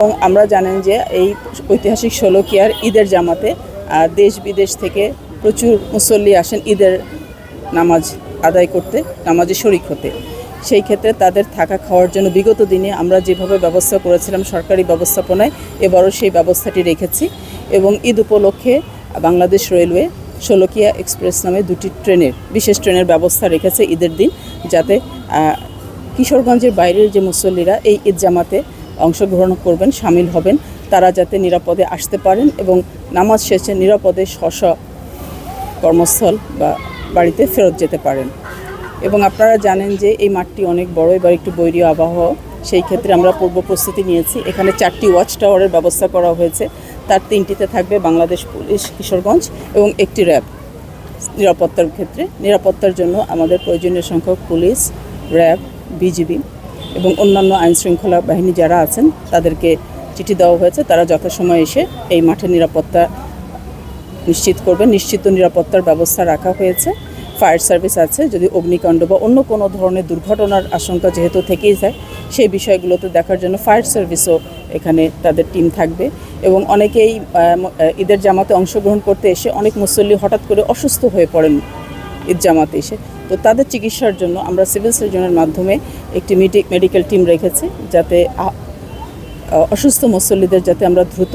এবং আমরা জানেন যে এই ঐতিহাসিক ষোলকিয়ার ঈদের জামাতে দেশ বিদেশ থেকে প্রচুর মুসল্লি আসেন ঈদের নামাজ আদায় করতে, নামাজে শরিক হতে। সেই ক্ষেত্রে তাদের থাকা খাওয়ার জন্য বিগত দিনে আমরা যেভাবে ব্যবস্থা করেছিলাম সরকারি ব্যবস্থাপনায়, এবারও সেই ব্যবস্থাটি রেখেছি এবং ঈদ উপলক্ষে বাংলাদেশ রেলওয়ে ষোলকিয়া এক্সপ্রেস নামে দুটি ট্রেনের, বিশেষ ট্রেনের ব্যবস্থা রেখেছে ঈদের দিন, যাতে কিশোরগঞ্জের বাইরের যে মুসল্লিরা এই ঈদ জামাতে অংশগ্রহণ করবেন, সামিল হবেন। তারা যাতে নিরাপদে আসতে পারেন এবং নামাজ শেষে নিরাপদে স্ব কর্মস্থল বা বাড়িতে ফেরত যেতে পারেন। এবং আপনারা জানেন যে এই মাঠটি অনেক বড়, এবার একটু বৈরী আবহাওয়া সেই ক্ষেত্রে আমরা পূর্ব প্রস্তুতি নিয়েছি। এখানে চারটি ওয়াচ টাওয়ারের ব্যবস্থা করা হয়েছে। তার তিনটিতে থাকবে বাংলাদেশ পুলিশ কিশোরগঞ্জ এবং একটি র্যাব। নিরাপত্তার ক্ষেত্রে, নিরাপত্তার জন্য আমাদের প্রয়োজনীয় সংখ্যক পুলিশ, র্যাব, বিজিবি এবং অন্যান্য আইন শৃঙ্খলা বাহিনী যারা আছেন, তাদেরকে চিঠি দেওয়া হয়েছে। তারা যথাসময়ে এসে এই মাঠের নিরাপত্তা নিশ্চিত করবে। নিশ্চিত নিরাপত্তার ব্যবস্থা রাখা হয়েছে। ফায়ার সার্ভিস আছে। যদি অগ্নিকাণ্ড বা অন্য কোনো ধরনের দুর্ঘটনার আশঙ্কা যেহেতু থেকেই যায়, সেই বিষয়গুলোতে দেখার জন্য ফায়ার সার্ভিসও এখানে তাদের টিম থাকবে। এবং অনেকেই ঈদের জামাতে অংশগ্রহণ করতে এসে অনেক মুসল্লি হঠাৎ করে অসুস্থ হয়ে পড়েন ঈদ জামাতে এসে। তো তাদের চিকিৎসার জন্য আমরা সিভিল সার্জনের মাধ্যমে একটি মেডিকেল টিম রেখেছি যাতে অসুস্থ মুসল্লিদের যাতে আমরা দ্রুত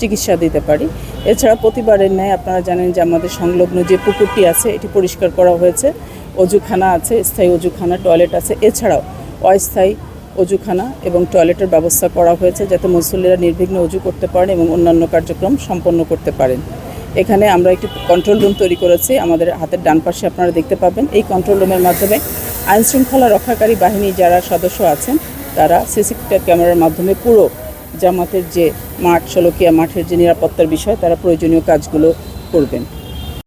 চিকিৎসা দিতে পারি। এছাড়া প্রতিবারের ন্যায় আপনারা জানেন যে আমাদের সংলগ্ন যে পুকুরটি আছে, এটি পরিষ্কার করা হয়েছে। অজুখানা আছে, স্থায়ী অজুখানা, টয়লেট আছে। এছাড়াও অস্থায়ী অজুখানা এবং টয়লেটের ব্যবস্থা করা হয়েছে যাতে মুসল্লিরা নির্বিঘ্নে অজু করতে পারেন এবং অন্যান্য কার্যক্রম সম্পন্ন করতে পারেন। এখানে আমরা একটি কন্ট্রোল রুম তৈরি করেছি। আমাদের হাতের ডান পাশে আপনারা দেখতে পাবেন। এই কন্ট্রোল রুমের মাধ্যমে আইন শৃঙ্খলা রক্ষাকারী বাহিনী যারা সদস্য আছেন, তারা সিসিটিভি ক্যামেরার মাধ্যমে পুরো জামাতের যে মাঠ সলকিয়া মাঠের যে নিরাপত্তার বিষয়, তারা প্রয়োজনীয় কাজগুলো করবেন।